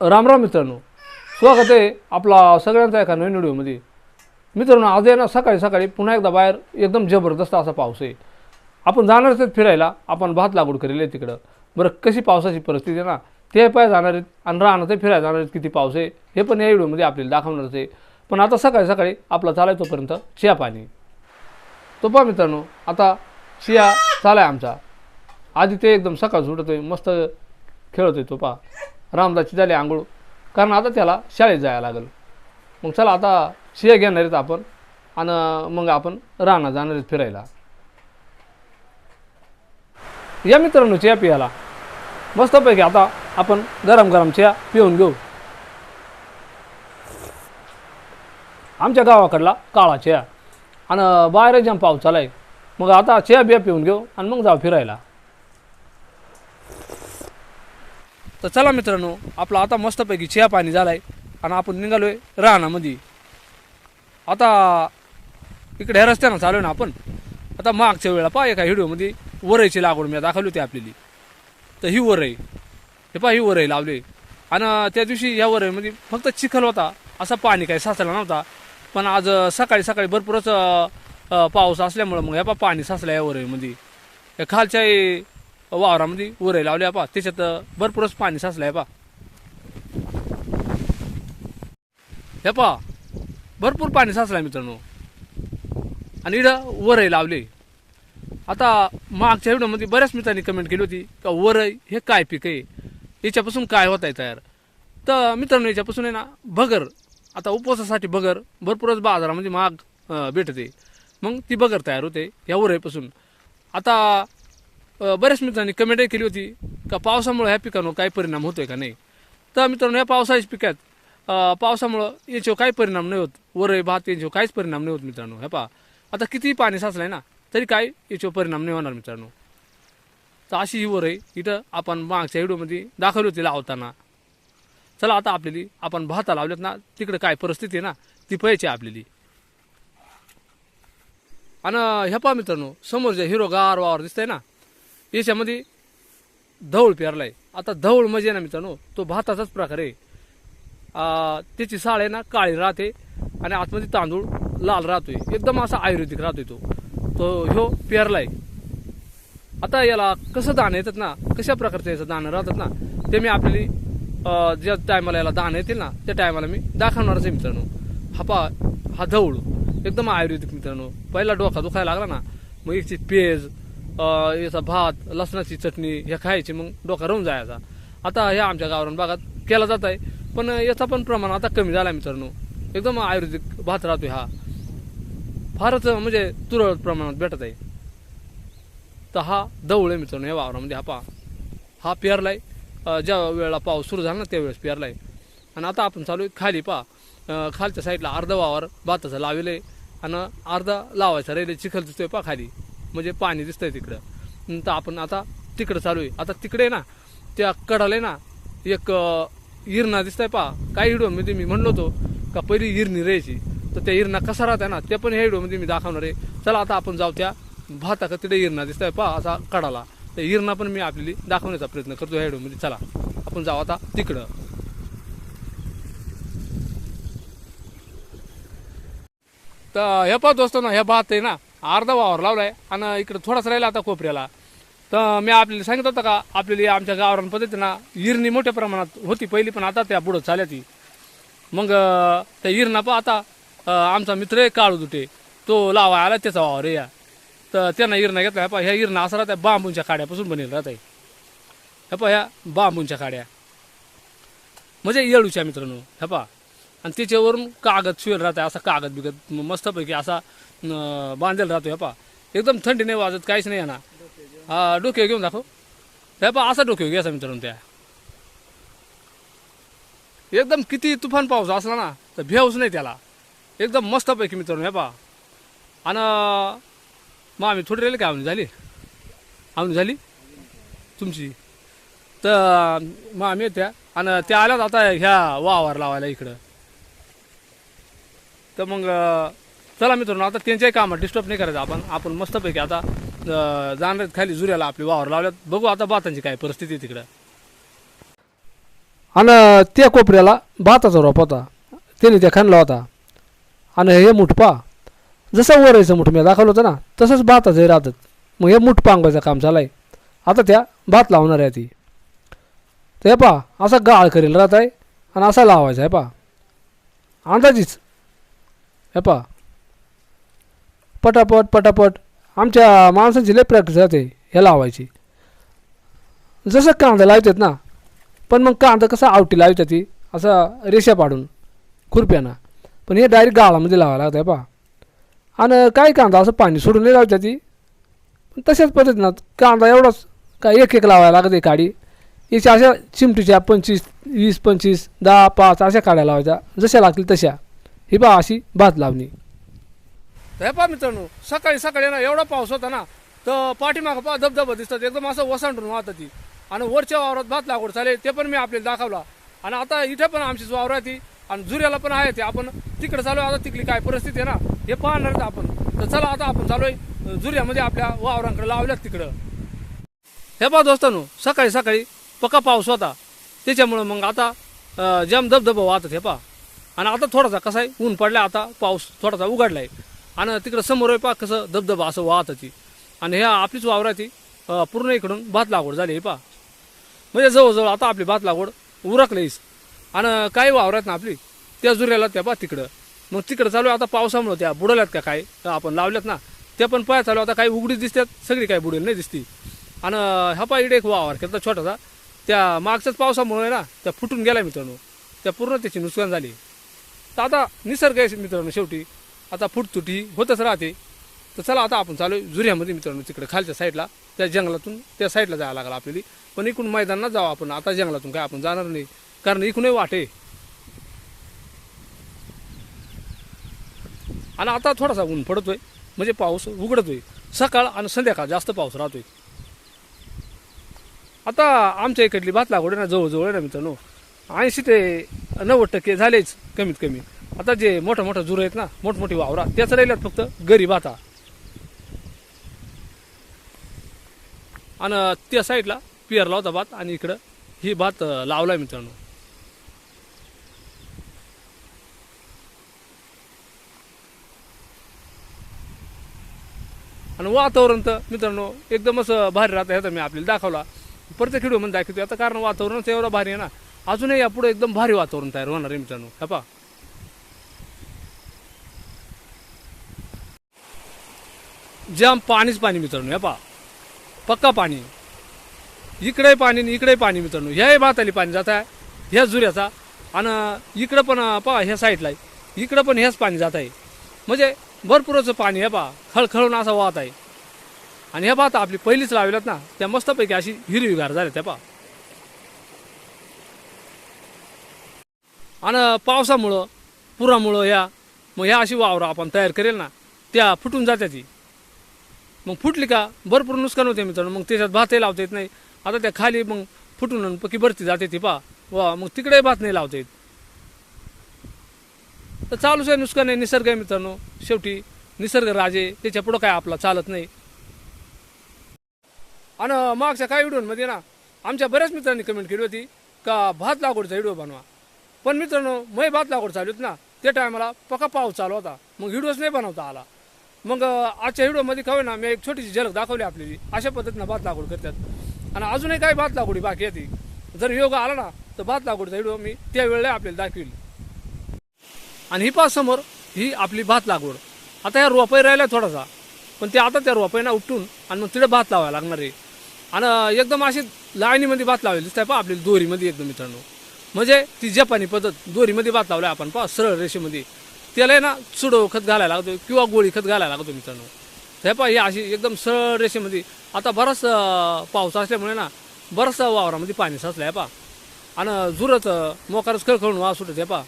राम राम मित्रांनो. स्वागत आहे आपला सगळ्यांचा एका नवीन व्हिडिओमध्ये. मित्रांनो आज आहे ना सकाळी सकाळी पुन्हा एकदा बाहेर एकदम जबरदस्त असा पाऊस आहे. आपण जाणारच आहेत फिरायला आपण भात लागवड करेल आहे तिकडं. बरं कशी पावसाची परिस्थिती आहे ना ते पाय जाणार आहेत आणि राहणार ते फिरायला जाणार आहेत किती पाऊस आहे हे पण या व्हिडिओमध्ये आपल्याला दाखवणारच आहे. पण आता सकाळी सकाळी आपला चालाय तोपर्यंत चिया पाणी. तो पहा मित्रांनो आता शिया चालाय आमचा. आधी ते एकदम सकाळ सुटतोय मस्त खेळतोय तो पहा. रामदासची झाली आंघोळ. कारण आता त्याला शाळेत जायला लागेल. मग चला आता शिया घेणार आहेत आपण आणि मग आपण राहणार जाणार आहेत फिरायला. या मित्रांनो चहा पियाला मस्तपैकी आता आपण गरम गरम चहा पिऊन घेऊ. आमच्या गावाकडला काळा चहा. आणि बाहेर जाम पाऊस चालाय. मग आता चहा बिया पिऊन घेऊ आणि मग जाऊ फिरायला. तर चला मित्रांनो आपला आता मस्तपैकी चहा पाणी झालाय आणि आपण निघालो आहे रानामध्ये. आता इकडे ह्या रस्त्यानं चालू ना आपण. आता मागच्या वेळेला पहा एका व्हिडिओमध्ये वरईची लागवड मी दाखवली होती आपल्याली. तर ही वरई. हे पहा ही वरई लावली. आणि त्या दिवशी या वरईमध्ये फक्त चिखल होता असा पाणी काही साचला नव्हता. पण आज सकाळी सकाळी भरपूरच पाऊस असल्यामुळं मग ह्या पहा पाणी साचलं या वरईमध्ये. या खालच्या वावरामध्ये उरे लावले पहा त्याच्यात भरपूरच पाणी साचलंय पा पहा हे पहा भरपूर पाणी साचलाय मित्रांनो. आणि इथं वरई लावले. आता मागच्या व्हिडिओमध्ये बऱ्याच मित्रांनी कमेंट केली होती का वरई हे काय पीक आहे? याच्यापासून काय होत आहे तयार? तर मित्रांनो याच्यापासून आहे ना भगर आता उपवासासाठी भगर भरपूरच बाजारामध्ये महाग भेटते. मग ती भगर तयार होते या वरईपासून आता बऱ्याच मित्रांनी कमेंटही केली होती का पावसामुळे ह्या पिकांवर काय परिणाम होतोय का नाही? तर मित्रांनो या पावसाच्या पिकात पावसामुळं याच्यावर काही परिणाम नाही होत. वरई भात यांच्यावर काहीच परिणाम नाही होत मित्रांनो. हे पा आता कितीही पाणी साचलंय ना तरी काय याच्यावर परिणाम नाही होणार मित्रांनो. तर अशी ही वरई इथं आपण मागच्या व्हिडिओमध्ये दाखवली होती लावताना. चला आता आपल्याली आपण भाता लावल्यात ना तिकडे काय परिस्थिती आहे ना ती पाहिजे आपल्याली. आणि ह्या पा मित्रांनो समोर जे हिरोगार वावर दिसतंय ना याच्यामध्ये धवळ पेरलाय. आता धवळ म्हणजे ना मित्रांनो तो भाताचाच प्रकार आहे. त्याची साळ आहे ना काळी राहते आणि आतमध्ये तांदूळ लाल राहतोय. एकदम असा आयुर्वेदिक राहतोय तो. तो ह्यो पेरलाय. आता याला कसं दाणं येतात ना कशा प्रकारचं याचं दाणं राहतात ना ते मी आपली ज्या टायमाला याला दाणं येतील ना त्या टायमाला मी दाखवणारच आहे मित्रांनो. हा पा हा धवळ. एकदम आयुर्वेदिक मित्रांनो. पहिला डोका दुखायला लागला ना मग याची पेज याचा भात लसणाची चटणी ह्या खायची मग डोका राहून जायचा. आता ह्या आमच्या गावरान भागात केला जात आहे पण याचा पण प्रमाण आता कमी झाला मित्रांनो. एकदम आयुर्वेदिक भात राहतो हा. फारच म्हणजे तुरळक प्रमाणात भेटत आहे तर हा दवळ आहे मित्रांनो या वावरामध्ये हा पहा. हा पेरलाय. ज्या वेळेला पाऊस सुरू झाला ना त्यावेळेस पेरलाय. आणि आता आपण चालू आहे खाली पहा. खालच्या साईडला अर्धा वावर भाताचा लावेल आहे. आणि अर्धा लावायचा राहिले चिखल दिसतोय पहा खाली. म्हणजे पाणी दिसतंय तिकडं. नंतर तर आपण आता तिकडं चालू आहे. आता तिकडे ना त्या कडाला आहे ना एक अं, इरणा दिसतंय पहा. काही व्हिडिओमध्ये मी म्हणलो होतो का पहिली इरणी राहायची. तर त्या इरणा कसा राहत ना ते पण ह्या व्हिडिओमध्ये मी दाखवणार आहे. चला आता आपण जाऊ त्या भाता का तिथे इरणा दिसतंय पहा असा कडाला. तर इरणा पण मी आपली दाखवण्याचा प्रयत्न करतो ह्या व्हिडिओमध्ये चला आपण जाऊ आता तिकडं. तर हे पा दोस्त ना हे भात आहे ना अर्धा वावर लावलाय आणि इकडे थोडाच राहिला आता कोपऱ्याला. तर मी आपल्याला सांगितलं होतं का आपल्याला आमच्या गावरान पद्धतीनं इरणी मोठ्या प्रमाणात होती पहिली पण आता त्या पुढं चाल्या ती. मग त्या इरणा पहा आता आमचा मित्र आहे काळू दुटे तो लावा आला त्याचा वावर आहे या. तर त्यांना इरणा घेतला पहा ह्या इरणा असं राहत्या बांबूंच्या काड्यापासून बनेल राहत आहे ह्या पहा ह्या बांबूंच्या काड्या म्हणजे येळूच्या मित्रांनो ह्या पहा. आणि त्याच्यावरून कागद शिवेल राहत आहे असा कागद बिगद मस्तपैकी असा बांधेल राहतो हे पहा. एकदम थंडी नाही वाजत काहीच नाही आहे ना हा डोके घेऊन दाखव. हे पहा असा घे घ्यायचा मित्रांनो त्या. एकदम किती तुफान पाऊस असला ना तर भेवच नाही त्याला. एकदम मस्तपैकी मित्रांनो हे पहा. आणि मग आम्ही थोडी राहिले का? आवनी झाली? आवनी झाली? तुमची. तर मग आम्ही त्या आणि त्या आल्यात आता ह्या वावर लावायला इकडं. तर मग चला मित्रांनो आता त्यांच्याही कामात डिस्टर्ब नाही करायचं. आपण आपण मस्तपैकी आता जाणार आहेत खाली जुऱ्याला आपली वावर लावल्यात. बघू आता बातांची काय परिस्थिती तिकडं. आणि त्या कोपऱ्याला भाताचा रोप होता. त्याने त्या खाणला होता. आणि हे मुठपा जसं वरायचं मुठ मी दाखवलं होतं ना तसंच भाताचं राहतात मग हे मुठ पांगवायचं काम चालू आहे आता त्या भात लावणार आहे ती. तर हे पा असा गाळ करेल राहत आहे आणि असा लावायचा आहे पा अंदाजीच. हे पा पटापट पटापट आमच्या माणसांची लय प्रॅक्टिस राहते हे लावायची. जसं कांदा लावतात ना पण मग कांदा कसा आवटी लावतात ती असं रेषा पाडून खुरप्यानं. पण हे डायरेक्ट गाळामध्ये लावायला लागतं आहे पा आणि काय कांदा असं पाणी सोडून नाही लावतात ती. पण तशाच पद्धतीनं कांदा एवढाच काय एक एक लावायला लागते काडी. याच्या अशा चिमटीच्या पंचवीस वीस पंचवीस दहा पाच अशा काड्या लावायच्या जशा लागतील तशा. ही बा अशी भात लावणी. हे पहा मित्रांनो सकाळी सकाळी ना एवढा पाऊस होता ना तर पाठीमागं पा धबधबा दिसतात एकदम असं वसांडून वाहत ती. आणि वरच्या वावरात भात लागवड चालेल ते पण मी आपल्याला दाखवला. आणि आता इथे पण आमचीच वावर आहे ती आणि जुऱ्याला पण आहे ते आपण तिकडे चालू आहे आता तिकडे काय परिस्थिती आहे ना हे पाहणार आपण. तर चला आता आपण चालू आहे जुऱ्यामध्ये आपल्या वावरांकडे लावल्यात तिकडं. हे पहा दोस्तांनो सकाळी सकाळी पक्का पाऊस होता. त्याच्यामुळं मग आता जम जाम धबधबा वाहतात हे पहा. आणि आता थोडासा कसा आहे ऊन पडला आता पाऊस थोडासा उघडला आहे आणि तिकडं समोर आहे पहा कसं धबधबा असं वाहत ती. आणि ह्या आपलीच वावर आहे ती पूर्ण इकडून भात लागवड झाली हे पहा. म्हणजे जवळजवळ आता आपली भात लागवड उरकलीस आणि काही वावर आहेत ना आपली त्या जुऱ्याला त्या पहा तिकडं. मग तिकडं चालू आहे आता पावसामुळं त्या बुडवल्यात का काय आपण लावल्यात ना. त्या पण पाय चालू आहे. आता काही उघडीच दिसतात सगळी काही बुडेल नाही दिसती. आणि हा पा इकडे एक वावर केला छोटासा. त्या मागच्याच पावसामुळे ना त्या फुटून गेला मित्रांनो. त्या पूर्ण त्याची नुकसान झाली तर आता निसर्ग आहे मित्रांनो शेवटी. आता फुटतुटी होतच राहते. तर चला आता आपण चालू आहे जुऱ्यामध्ये मित्रांनो तिकडे खालच्या साईडला. त्या जंगलातून त्या साईडला जायला लागला आपल्याला. पण इकडून मैदानात जाऊ आपण. आता जंगलातून काय आपण जाणार नाही. कारण इकडूनही वाटे आणि आता थोडासा ऊन पडतोय. म्हणजे पाऊस उघडतोय. सकाळ आणि संध्याकाळ जास्त पाऊस राहतोय. आता आमच्या इकडली भात लागवड ना जवळजवळ आहे ना मित्रांनो. ऐंशी ते नव्वद टक्के झालेच कमीत कमी. आता जे मोठं मोठं जुरं आहेत ना मोठमोठी वावरा त्याच राहिल्यात फक्त गरीब आता. आणि त्या साईडला पेरला होता भात आणि इकडं ही भात लावलाय मित्रांनो. आणि वातावरण तर मित्रांनो एकदमच भारी राहतं ह्याचा मी आपल्याला दाखवला. प्रत्येक म्हणून दाखवतो आता कारण वातावरणच एवढं भारी आहे ना अजूनही यापुढे एकदम भारी वातावरण तयार होणार आहे मित्रांनो. हा जाम पाणीच पाणी मित्रांनो हे पहा. पक्का पाणी. इकडे पाणी इकडे पाणी मित्रांनो. ह्याही भाताली पाणी जात आहे ह्या जुऱ्याचा. आणि इकडं पण पहा ह्या साईडला आहे. इकडं पण ह्याच पाणी जात आहे. म्हणजे भरपूरच पाणी हे पहा खळखळून असा वाहत आहे. आणि ह्या भात आपली पहिलीच लावल्यात ना त्या मस्तपैकी अशी हिरवीगार झाल्या त्या पहा. आणि पावसामुळं पुरामुळं ह्या मग ह्या अशी वावरं आपण तयार करेल ना त्या फुटून जात्या ती मग फुटली का? भरपूर नुकसान होते मित्रांनो. मग त्याच्यात भातही लावता येत नाही. आता त्या खाली मग फुटून पक्की भरती जाते ती पा. वा मग तिकडे भात नाही लावता येत. तर चालूच आहे नुकसान आहे निसर्ग आहे मित्रांनो. शेवटी निसर्ग राजे त्याच्या पुढं काय आपला चालत नाही. आणि मागच्या काही व्हिडिओमध्ये ना आमच्या बऱ्याच मित्रांनी कमेंट केली होती का भात लागवडचा व्हिडिओ बनवा. पण मित्रांनो मै भात लागवड चालू होती ना त्या टायमाला पका पाऊस चालू होता. मग व्हिडिओच नाही बनवता आला. मग आजच्या व्हिडिओमध्ये काय ना मी एक छोटीशी झलक दाखवली आपली अशा पद्धतीनं भात लागवड करतात. आणि अजूनही काही भात लागवडी बाकी येते जर योग आला ना तर भात लागवडचा व्हिडिओ मी त्यावेळेला आपल्याला दाखवेल. आणि ही पाच समोर ही आपली भात लागवड. आता ह्या रोपाई राहिल्या थोडासा पण ते आता त्या रोपाईना उपटून आणि मग तिथे भात लावायला लागणार आहे. आणि एकदम अशी लाईनीमध्ये भात लावलेली दिसत आहे पहा आपली दोरीमध्ये एकदम मित्रांनो. म्हणजे ती जपानी पद्धत दोरीमध्ये भात लावलाय आपण पहा सरळ रेषेमध्ये. त्याला आहे ना चुडो खत घालायला लागतो किंवा गोळी खत घालायला लागतो मित्रांनो. हे पहा हे अशी एकदम सरळ रेषेमध्ये आता बराच पाऊस असल्यामुळे ना बराचसा वावरामध्ये पाणी साचलं आहे पहा. आणि जुरत मोकारच खळखळून वास सुटत आहे पहा.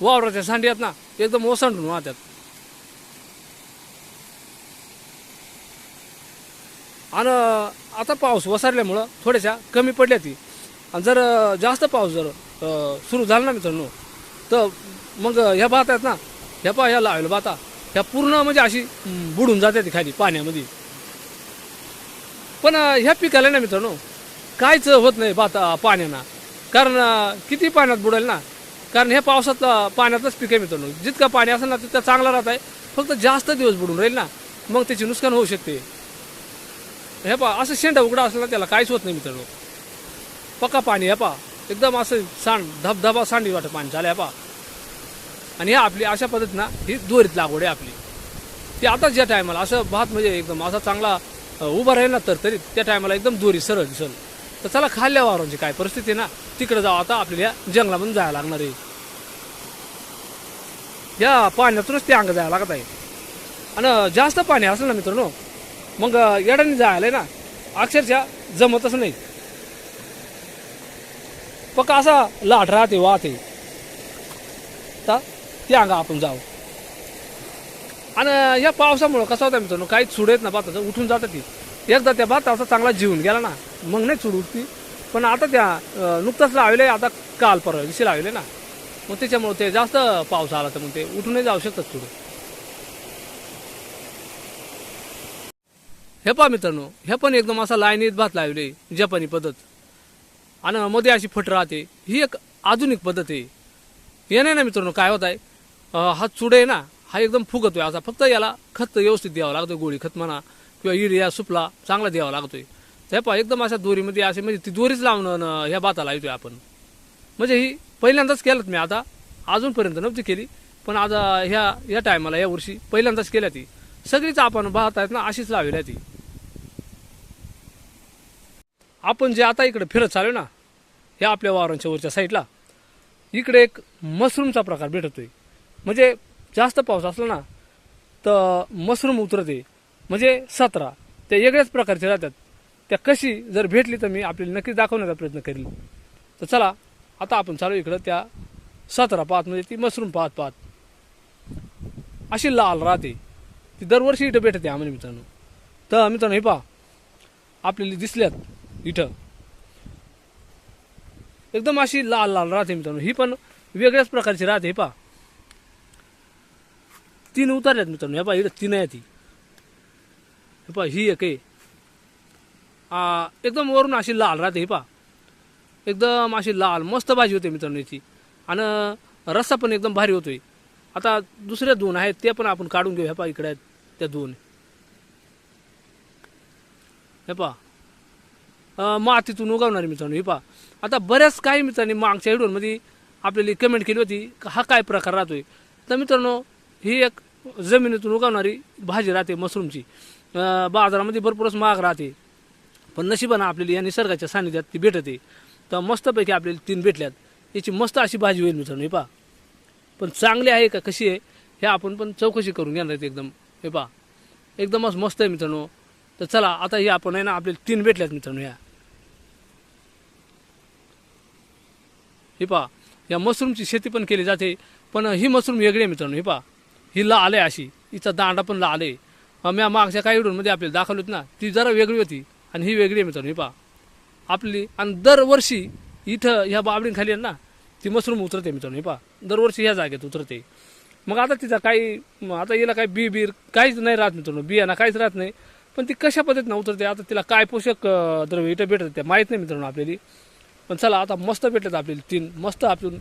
वावराच्या सांडी आहेत ना एकदम ओसांडून वाहतात आणि आता पाऊस वसरल्यामुळं थोड्याशा कमी पडल्या ती आणि जर जास्त पाऊस जर सुरू झाला ना मित्रांनो तर मग ह्या भात आहेत ना ह्या पा ह्या लावल्या भाता ह्या पूर्ण म्हणजे अशी बुडून जाते ती खाली पाण्यामध्ये. पण ह्या पिकाला ना मित्रांनो काहीच होत नाही भात पाण्यानं. कारण किती पाण्यात बुडेल ना कारण हे पावसात पाण्यातच पिके मित्रांनो. जितकं पाणी असेल ना तितकं चांगलं राहत आहे. फक्त जास्त दिवस बुडून राहील ना मग त्याची नुकसान होऊ शकते. हे पा असं शेंडा उघडा असलं ना त्याला काहीच होत नाही मित्रांनो. पक्का पाणी हे पा. एकदम असं सांड धबधबा सांडी वाटत पाणी झालं पा आणि ह्या आपली अशा पद्धतीनं ही दोरीत लागवड आहे आपली. ती आताच ज्या टायमाला असं भात म्हणजे एकदम असा चांगला उभा राहील ना तर तरी त्या टायमाला एकदम दोरी सरळ दिसल. तर चला खाल्ल्या वारांची काय परिस्थिती ना तिकडे जाऊ आता आपल्याला जंगलामधून जायला लागणार आहे. या पाण्यातूनच ते अंग जायला लागत आहे. आणि जास्त पाणी असेल ना मित्रांनो मग येड्याने जायला ना अक्षरशः जमतच नाही. पक्का असा लाट राहते वाहते. तर ते अंगा आपण जाऊ. आणि या पावसामुळं कसं होतं मित्रांनो काही चुड येत ना भाताचं उठून जातं ती. एकदा त्या भात चांगला जीवन गेला ना मग नाही चुड उठती. पण आता त्या अं, नुकताच लावले आता काल परवा दिवशी लावले ना. मग त्याच्यामुळं ते जास्त पाऊस आला तर मग ते उठूनही जाऊ शकतात चुड हे पहा मित्रांनो हे पण एकदम असा लाईनीत भात लावले जपानी पद्धत. आणि मध्ये अशी फट राहते. ही एक आधुनिक पद्धत आहे. हे नाही ना मित्रांनो काय होत आहे? हा चुड आहे ना हा एकदम फुगतोय. असा फक्त याला खत व्यवस्थित द्यावं लागतोय गोळी खत म्हणा किंवा युरिया सुपला चांगला द्यावा लागतोय. हे पहा एकदम अशा दोरीमध्ये असे म्हणजे ती दोरीच लावणं ह्या बाताला येतोय आपण. म्हणजे ही पहिल्यांदाच केलं मी आता. अजूनपर्यंत नव्हती केली पण आज ह्या या टायमाला या वर्षी पहिल्यांदाच केल्या ती. सगळीच आपण भात आहेत ना अशीच लावल्या ती. आपण जे आता इकडे फिरत चालू ना ह्या आपल्या वावरांच्या वरच्या साईडला इकडे एक मशरूमचा प्रकार भेटतोय. म्हणजे जास्त पाऊस असला ना तर मशरूम उतरते. म्हणजे सतरा त्या वेगळ्याच प्रकारचे राहतात. त्या कशी जर भेटली तर मी आपल्याला नक्कीच दाखवण्याचा प्रयत्न करेल तर चला आता आपण चालू इकडं त्या सतरा पाहत म्हणजे ती मशरूम पाहत पाहत. अशी लाल राहते. ती दरवर्षी इथं भेटते आम्हाला मित्रांनो. तर मित्रांनो हे पहा. आपल्याला दिसल्यात इथं. एकदम अशी लाल लाल राहते मित्रांनो. ही पण वेगळ्याच प्रकारची राहते हे पहा. तीन उतारल्यात मित्रांनो. हे पहा इकडे तीन आहे ती. हे पहा ही एक आहे. आ, एकदम वरून अशी लाल राहते हे पहा. एकदम अशी लाल मस्त भाजी होते मित्रांनो याची. आणि रस्सा पण एकदम भारी होतोय. आता दुसऱ्या दोन आहेत ते पण आपण काढून घेऊ. ह्या पहा इकडे आहेत त्या दोन. हे पहा. मातीतून उगवणारे मित्रांनो हे पहा. आता बऱ्याच काही मित्रांनी मागच्या व्हिडिओमध्ये आपल्याला कमेंट केली होती का हा काय प्रकार राहतोय. तर मित्रांनो ही एक जमिनीतून उगवणारी भाजी राहते मशरूमची. बाजारामध्ये भरपूरच महाग राहते. पण नशिबानं आपल्याला या निसर्गाच्या सानिध्यात ती भेटते. तर मस्तपैकी आपल्याला तीन भेटल्यात. याची मस्त अशी भाजी होईल मित्रांनो हे पहा. पण चांगली आहे का कशी आहे हे आपण पण चौकशी करून घेणार आहेत एकदम हे पहा. एकदमच मस्त आहे मित्रांनो. तर चला आता हे आपण आहे ना आपल्याला तीन भेटल्यात मित्रांनो ह्या हे पहा या मशरूमची शेती पण केली जाते पण ही मशरूम वेगळी आहे मित्रांनो हे पहा. ही ला आहे अशी हिचा दांडा पण ला आहे म्या मागच्या काही व्हिडिओमध्ये आपल्याला दाखवली होती ना ती जरा वेगळी होती आणि ही वेगळी आहे मित्रांनो हे पहा. आपली आणि दरवर्षी इथं ह्या बाबडीखाली आहे ना ती मशरूम उतरते मित्रांनो हे पहा. दरवर्षी ह्या जागेत उतरते. मग आता तिचा काही आता हिला काही बी बीर काहीच नाही राहत मित्रांनो बियाणा काहीच राहत नाही. पण ती कशा पद्धतीनं उतरते आता तिला काय पोषक द्रव्य इथं भेटत त्या माहीत नाही मित्रांनो आपल्याला. पण चला आता मस्त भेटत आपल्याला तीन. मस्त आपण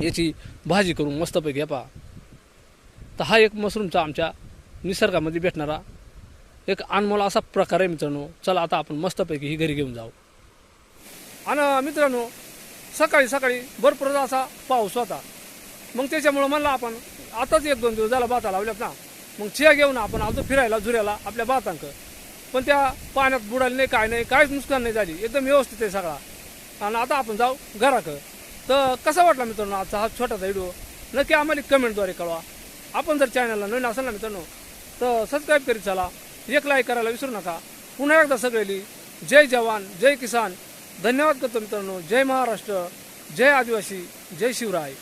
याची भाजी करून मस्तपैकी पहा. तर हा एक मशरूमचा आमच्या निसर्गामध्ये भेटणारा एक अनमोल असा प्रकार आहे मित्रांनो. चला आता आपण मस्तपैकी ही घरी घेऊन जाऊ. आणि मित्रांनो सकाळी सकाळी भरपूर असा पाऊस होता. मग त्याच्यामुळं म्हणलं आपण आताच एक दोन दिवस झाला भाता लावल्यात ना. मग चिया घेऊन आपण आलतो फिरायला झुऱ्याला आपल्या भातांक. पण त्या पाण्यात बुडाले नाही काय नाही काहीच नुकसान नाही झाली. एकदम व्यवस्थित आहे सगळा. आणि आता आपण जाऊ घराक तर कसा वाटला मित्रांनो आजचा हा छोटासा व्हिडिओ नक्की आम्हाला कमेंटद्वारे कळवा. आपण जर चॅनलला नवीन असाल ना मित्रांनो तर सबस्क्राईब करीत चला. एक लाईक करायला विसरू नका. पुन्हा एकदा सगळेली जय जवान जय किसान. धन्यवाद करतो मित्रांनो. जय महाराष्ट्र. जय आदिवासी. जय शिवराय.